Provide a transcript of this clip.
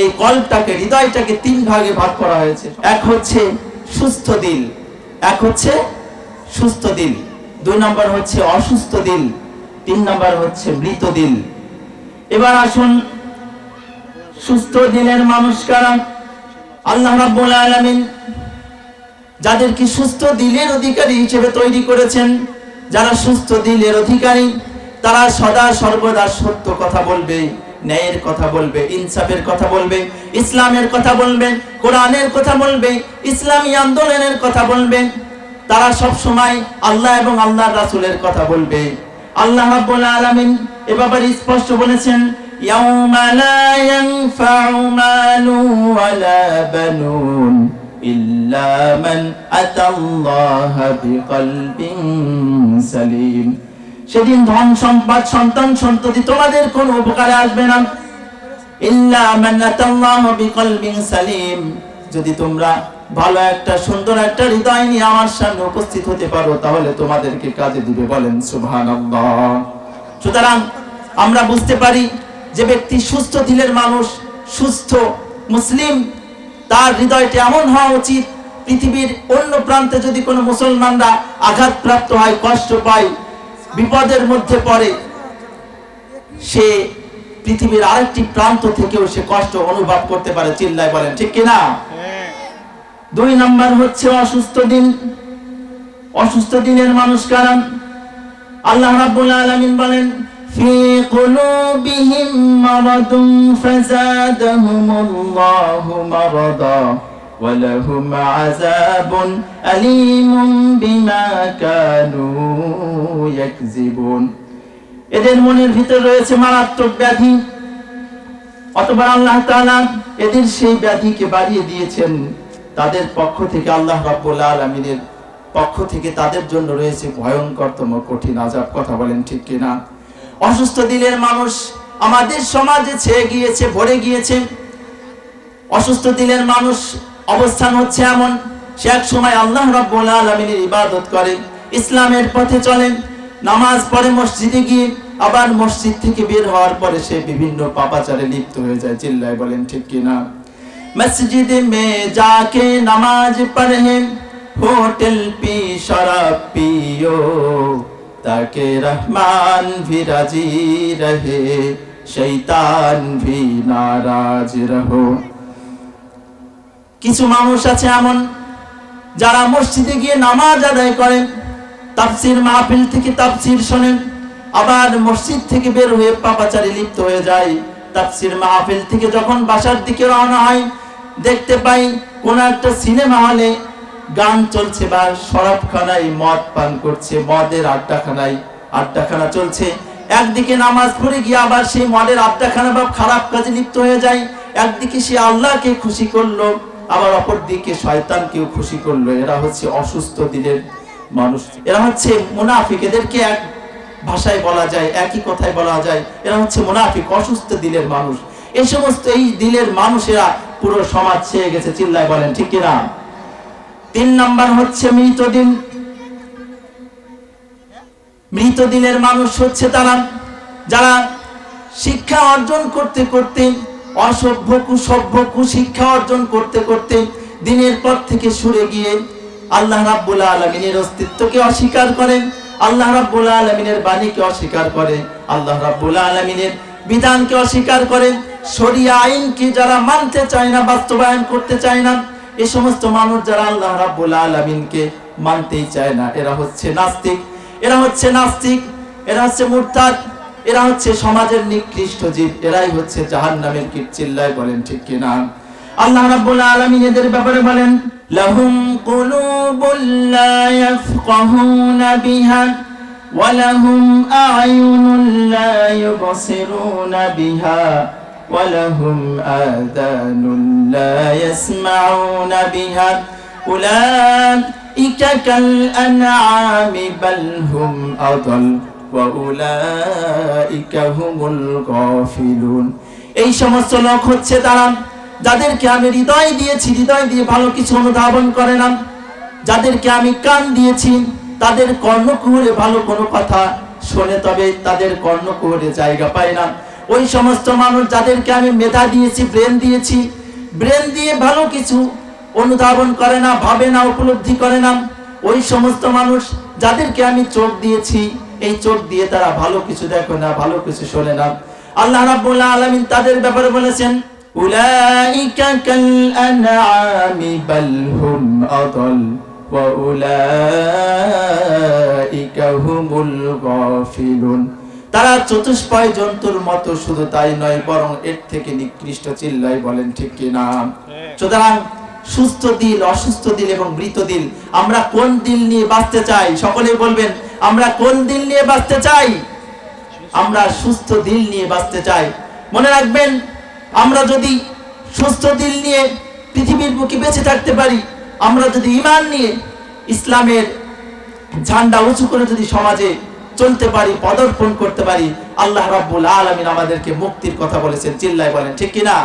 এই কলটাকে, হৃদয়টাকে তিন ভাগে ভাগ করা হয়েছে। এক হচ্ছে সুস্থ দিল, এক হচ্ছে সুস্থ দিল, দুই নম্বর হচ্ছে অসুস্থ দিল, তিন নম্বর হচ্ছে মৃত দিল। এবার আসুন, সুস্থ দিলের মানুষ কারা আল্লাহ রাব্বুল আলামিন যাদের কি সুস্থ দিলের অধিকারী হিসেবে তৈরি করেছেন, যারা সুস্থ দিলের অধিকারী, তারা সদা সর্বদা সত্য কথা বলবে। ন্যায়ের কথা বলবে, ইনসাফের কথা বলবে, ইসলামের কথা বলবে, কোরআনের কথা বলবে, ইসলামী আন্দোলনের কথা বলবে। তারা সব সময় আল্লাহ এবং আল্লাহর রাসূলের কথা বলবে। আল্লাহ রাব্বুল আলামিন এ ব্যাপারে স্পষ্ট বলেছেন, ইয়াউমা লা ইয়ানফাউ মালু ওয়ালা বানুন ইল্লা মান আতাল্লাহা বিকলবিন সালিম। সেদিন ধন সম্পদ, সন্তান সন্ততি তোমাদের কোনো উপকারে আসবে না। সালিম। যদি তোমরা ভালো একটা, সুন্দর একটা হৃদয় নিয়ে আমার সামনে উপস্থিত হতে পারো, তাহলে তোমাদেরকে কাজে দিবে বলেন সুবহানাল্লাহ। সুতরাং আমরা বুঝতে পারি যে ব্যক্তি সুস্থ দিলের মানুষ, সুস্থ মুসলিম, তার হৃদয়টি এমন হওয়া উচিত, পৃথিবীর অন্য প্রান্তে যদি কোনো মুসলমানরা আঘাতপ্রাপ্ত হয়, কষ্ট পায় বিপদের মধ্যে পড়ে সে পৃথিবীর আরেকটি প্রান্ত থেকেও সে কষ্ট অনুভব করতে পারে চিল্লায় বলেন ঠিক কিনা দুই নাম্বার হচ্ছে অসুস্থ দিন অসুস্থ দিনের মানুষ কারণ আল্লাহ রাব্বুল আলামিন বলেন في قلوبهم مرض فزادهم الله مرضا ولهم عذاب أليم بما كانوا এক জীবন। এদের মনের ভিতরে রয়েছে মারাত্মক ব্যাধি। অতবার আল্লাহ তাআলা এদের সেই ব্যাধিকে বাড়িয়ে দিয়েছেন। তাদের পক্ষ থেকে আল্লাহ রাব্বুল আলামিনের পক্ষ থেকে তাদের জন্য রয়েছে ভয়ঙ্করতম কঠিন আজাব কথা বলেন ঠিক কিনা? অসুস্থ দিলের মানুষ আমাদের সমাজে ছেয়ে গিয়েছে, ভরে গিয়েছে। অসুস্থ দিলের মানুষ অবস্থান হচ্ছে এমন, সে এক সময় আল্লাহ রাব্বুল আলমিনের ইবাদত করে, ইসলামের পথে চলেন। নামাজ পড়ে মসজিদে গিয়ে আবার মসজিদ থেকে বের হওয়ার পরে সে বিভিন্ন পাপাচারে লিপ্ত হয়ে যায়। চিল্লায় বলেন, ঠিক কিনা মসজিদ মে যাকে নামাজ পড়ে হোটেল পি, শরাব পিও। তাকে রহমান ভি রাজি রহে, শৈতান ভি নারাজ রহো। কিছু মানুষ আছে এমন, যারা মসজিদে গিয়ে নামাজ আদায় করেন তাফসির মাহফিল থেকে তাফসির শোনেন, আবার মসজিদ থেকে বের হয়ে পাপাচারে লিপ্ত হয়ে যায়। তাফসির মাহফিল থেকে যখন বাসার দিকে রওনা হয়, দেখতে পাই কোন একটা সিনেমা হলে গান চলছে বা শরাবখানায় মদ পান করছে, মদের আড্ডাখানায় আড্ডাখানা চলছে। একদিকে নামাজ পড়ে গিয়ে আবার সেই মদের আড্ডাখানা বা খারাপ কাজে লিপ্ত হয়ে যায়, একদিকে সে আল্লাহকে খুশি করল, আবার অপর দিকে শয়তানকেও খুশি করল। এরা হচ্ছে অসুস্থ দিলের মানুষ। এরা হচ্ছে মুনাফিক, এদেরকে এক ভাষায় বলা যায়, একই কথায় বলা যায়। এরা হচ্ছে মুনাফিক, অসুস্থ দিলের মানুষ। এই সমস্ত এই দিলের মানুষেরা পুরো সমাজ ছেয়ে গেছে, চিল্লায় বলেন, ঠিক কিনা? তিন নাম্বার হচ্ছে মৃতদিন মৃতদিনের মানুষ হচ্ছে তারা, যারা শিক্ষা অর্জন করতে করতে, অসভ্য কুসভ্য কুশিক্ষা অর্জন করতে করতে দিনের পর থেকে সরে গিয়ে আল্লাহ রাব্বুল আলমিনের অস্তিত্বকে অস্বীকার করেন। আল্লাহ রাব্বুল আলমিনের বাণীকে অস্বীকার করে আল্লাহ রাব্বুল আলমিনের বিধানকে অস্বীকার করে শরিয়া আইনকে যারা মানতে চায় না, বাস্তবায়ন করতে চায় না এই সমস্ত মানুষ যারা আল্লাহ রাব্বুল আলামিনকে মানতেই চায় না, এরা হচ্ছে নাস্তিক। এরা হচ্ছে নাস্তিক, এরা হচ্ছে মুরতাদ, এরা হচ্ছে সমাজের নিকৃষ্ট জীব, এরাই হচ্ছে জাহান্নামের কীট চিল্লায় বলেন ঠিক কিনা? আল্লাহ রাব্বুল আলামিন এদের ব্যাপারে বলেন লাহুম কুলুবুল লা ইয়াফকাহুনা বিহা ولهم أعين لا يبصرون بها ولهم آذان لا يسمعون بها أولئك كالأنعام بل هم أضل وأولئك هم الغافلون এই সমস্ত লোক হচ্ছে তারা যাদেরকে আমি হৃদয় দিয়েছি, হৃদয় দিয়ে ভালো কিছু অনুধাবন করে না। যাদেরকে আমি কান দিয়েছি, তাদের কর্ণকুহরে ভালো কোনো কথা শোনে, তবে তাদের কর্ণকুহরে জায়গা পায় না। ওই সমস্ত মানুষ যাদেরকে আমি মেধা দিয়েছি, ব্রেন দিয়েছি, ব্রেন দিয়ে ভালো কিছু অনুধাবন করে না, ভাবে না, উপলব্ধি করে না, ওই সমস্ত মানুষ যাদেরকে আমি চোখ দিয়েছি, এই চোখ দিয়ে তারা ভালো কিছু দেখে না, ভালো কিছু শোনে না। আল্লাহ রাব্বুল আলামিন তাদের ব্যাপারে বলেছেন আনআমি বাল হুম আদাল ওয়া উলাইকা হুমুল গাফিলুন। তারা চতুষ্পয় জন্তুর মতো শুধু তাই নয়, বরং এর থেকে নিকৃষ্ট চিল্লাই বলেন, ঠিক কি না? সুতরাং সুস্থ দিল, অসুস্থ দিল এবং মৃত দিল, আমরা কোন দিল নিয়ে বাঁচতে চাই? সকলে বলবেন, আমরা কোন দিল নিয়ে বাঁচতে চাই? আমরা সুস্থ দিল নিয়ে বাঁচতে চাই। মনে রাখবেন আমরা যদি সুস্থ দিল নিয়ে পৃথিবীর বুকে বেঁচে থাকতে পারি, আমরা যদি ইমান নিয়ে ইসলামের ঝান্ডা উঁচু করে যদি সমাজে চলতে পারি, পদর্পণ করতে পারি, আল্লাহ রাব্বুল আলমিন আমাদেরকে মুক্তির কথা বলেছেন, চিল্লায় বলেন, ঠিক কিনা?